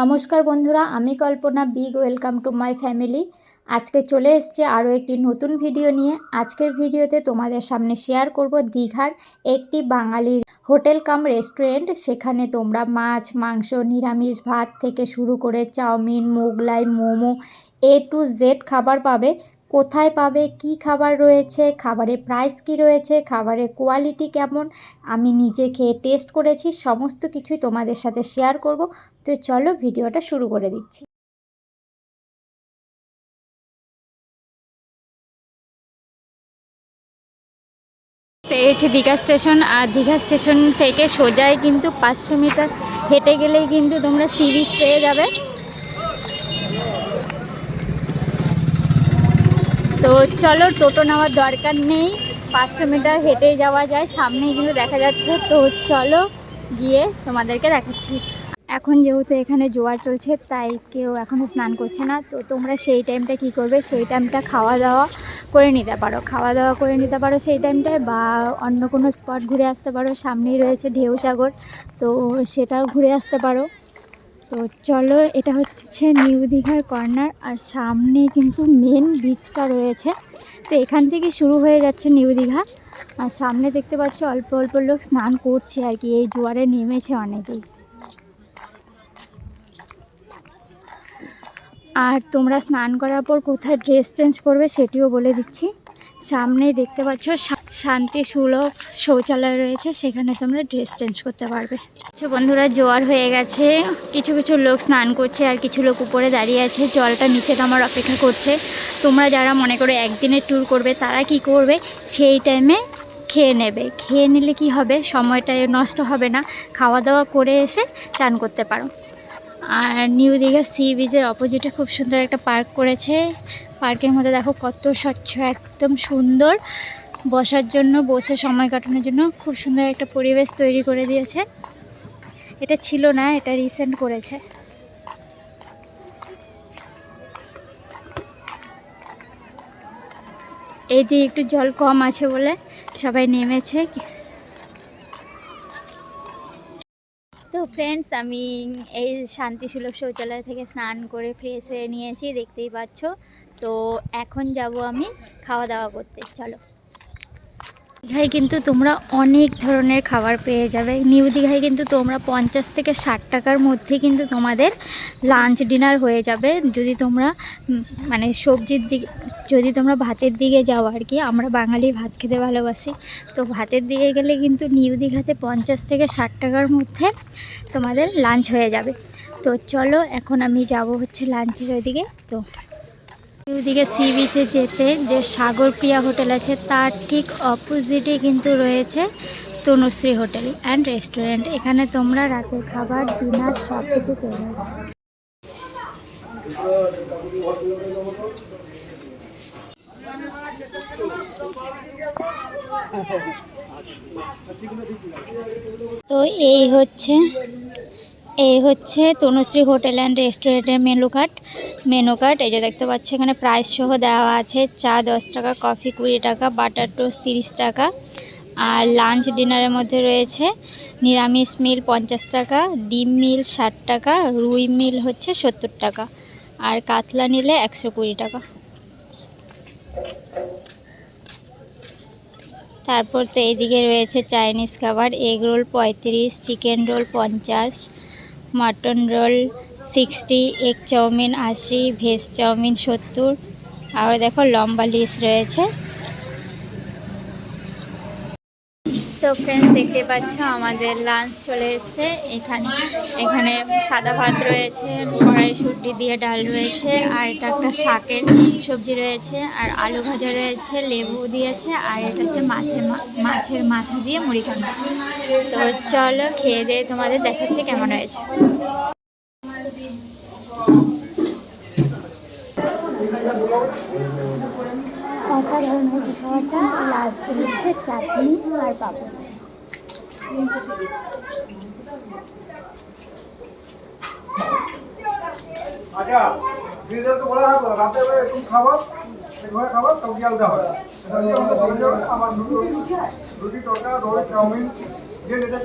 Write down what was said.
নমস্কার বন্ধুরা, আমি Kalpana big welcome to my family আজকে চলে এসছে আরও একটি নতুন ভিডিও নিয়ে। আজকের ভিডিওতে তোমাদের সামনে শেয়ার করব দীঘার একটি বাঙালি হোটেল কাম রেস্টুরেন্ট সেখানে তোমরা মাছ, মাংস, নিরামিষ ভাত থেকে শুরু করে chow mein, Mughlai, momo A to Z খাবার পাবে। কোথায় পাবে, কি খাবার রয়েছে, খাবারের প্রাইস কি রয়েছে, খাবারের কোয়ালিটি কেমন, আমি নিজে খেয়ে টেস্ট করেছি, সমস্ত কিছুই তোমাদের সাথে শেয়ার করব। তো চলো ভিডিওটা শুরু করে দিচ্ছি। হচ্ছে দীঘা স্টেশন আর দীঘা স্টেশন থেকে সোজাই কিন্তু পাঁচশো মিটার হেঁটে গেলেই কিন্তু তোমরা সি বিচ পেয়ে যাবে। তো চলো টোটো নেওয়ার দরকার নেই। পাঁচশো মিটার হেঁটে যাওয়া যায়, সামনেই কিন্তু দেখা যাচ্ছে। তো চলো গিয়ে তোমাদেরকে দেখাচ্ছি। এখন যেহেতু এখানে জোয়ার চলছে, তাই কেউ এখনও স্নান করছে না। তো তোমরা সেই টাইমটা কি করবে? সেই টাইমটা খাওয়া দাওয়া করে নিতে পারো। খাওয়া দাওয়া করে নিতে পারো সেই টাইমটায় বা অন্য কোনো স্পট ঘুরে আসতে পারো। সামনেই রয়েছে ঢেউ সাগর, তো সেটাও ঘুরে আসতে পারো। তো চলো, এটা হচ্ছে নিউ দীঘার কর্নার আর সামনে কিন্তু মেন বিচটা রয়েছে। তো এখান থেকে শুরু হয়ে যাচ্ছে নিউ দীঘা। আর সামনে দেখতে পাচ্ছ অল্প অল্প লোক স্নান করছে আর কি, এই জোয়ারে নেমেছে অনেকেই। আর তোমরা স্নান করার পর কোথায় ড্রেস চেঞ্জ করবে সেটিও বলে দিচ্ছি। সামনে দেখতে পাচ্ছ শান্তি সুলভ শৌচালয় রয়েছে, সেখানে তোমরা ড্রেস চেঞ্জ করতে পারবে। আচ্ছা বন্ধুরা, জোয়ার হয়ে গেছে। কিছু কিছু লোক স্নান করছে আর কিছু লোক উপরে দাঁড়িয়ে আছে। জলটা নিচে নামার অপেক্ষা করছে। তোমরা যারা মনে করো একদিনের ট্যুর করবে, তারা কি করবে? সেই টাইমে খেয়ে নেবে। খেয়ে নিলে কি হবে? সময়টা নষ্ট হবে না। খাওয়া দাওয়া করে এসে চান করতে পারো। আর নিউ দীঘা সি বিচের অপোজিটে খুব সুন্দর একটা পার্ক করেছে। পার্কের মধ্যে দেখো কত স্বচ্ছ, একদম সুন্দর। বসার জন্য, বসে সময় কাটানোর জন্য খুব সুন্দর একটা পরিবেশ তৈরি করে দিয়েছে। এটা ছিল না, এটা রিসেন্ট করেছে। এই দিয়ে একটু জল কম আছে বলে সবাই নেমেছে। ফ্রেন্ডস আমি এই শান্তিসুলভ শৌচালয় থেকে স্নান করে ফ্রেশ হয়ে নিয়েছি, দেখতেই পাচ্ছ। তো এখন যাব আমি খাওয়া দাওয়া করতে, চলো। দীঘায় কিন্তু তোমরা অনেক ধরনের খাবার পেয়ে যাবে। নিউ দীঘায় কিন্তু তোমরা পঞ্চাশ থেকে ষাট টাকার মধ্যে কিন্তু তোমাদের লাঞ্চ ডিনার হয়ে যাবে। যদি তোমরা মানে সবজির দিকে, যদি তোমরা ভাতের দিকে যাও আর কি, আমরা বাঙালি ভাত খেতে ভালোবাসি। তো ভাতের দিকে গেলে কিন্তু নিউ দীঘাতে পঞ্চাশ থেকে ষাট টাকার মধ্যে তোমাদের লাঞ্চ হয়ে যাবে। তো চলো, এখন আমি যাব হচ্ছে লাঞ্চের ওইদিকে। তো ওইদিকে সি বিচে যেতে যে সাগরপ্রিয়া হোটেল আছে, তার ঠিক অপোজিটে কিন্তু রয়েছে তনুশ্রী হোটেল অ্যান্ড রেস্টুরেন্ট এখানে তোমরা রাতের খাবার ডিনার সব কিছু পেয়ে তো এই হচ্ছে এই হচ্ছে তনুশ্রী হোটেল অ্যান্ড রেস্টুরেন্টের মেনু কার্ড। মেনু কার্ড, এই যে দেখতে পাচ্ছ এখানে প্রাইস সহ দেওয়া আছে চা দশ টাকা, কফি কুড়ি টাকা, বাটার টোস্ট তিরিশ টাকা, আর লাঞ্চ ডিনারের মধ্যে রয়েছে নিরামিষ মিল পঞ্চাশ টাকা, ডিম মিল ষাট টাকা, রুই মিল হচ্ছে সত্তর টাকা, আর কাতলা নিলে একশো কুড়ি টাকা। তারপর তো এইদিকে রয়েছে চাইনিজ খাবার, এগ রোল পঁয়ত্রিশ, চিকেন রোল পঞ্চাশ mutton roll sixty egg chow mein আশি ভেজ চাউমিন সত্তর। আর দেখো লম্বা লিস্ট রয়েছে। তো ফ্রেন্ডস দেখতে পাচ্ছ, আমাদের লাঞ্চ চলে এসছে। এখানে এখানে সাদা ভাত রয়েছে কড়াইশুটি দিয়ে ডাল রয়েছে, আর এটা একটা শাকের সবজি রয়েছে, আর আলু ভাজা রয়েছে, লেবু দিয়েছে, আর এটা হচ্ছে মাছের মাছের মাথা দিয়ে মুড়ি কান্না তো চলো খেয়ে দিয়ে তোমাদের দেখাচ্ছে কেমন হয়েছে। অসাধারণ হয়েছে। খাবারটা লাস্ট হচ্ছে চাটনি আর পাপড়। আচ্ছা দিদিদের তো বলা থাকল রাতে কি খাবার ঘরে খাবার সব গিয়ে আলাদা হয় আমার রুটি তরকা রোল, চাউমিন, যে যেটা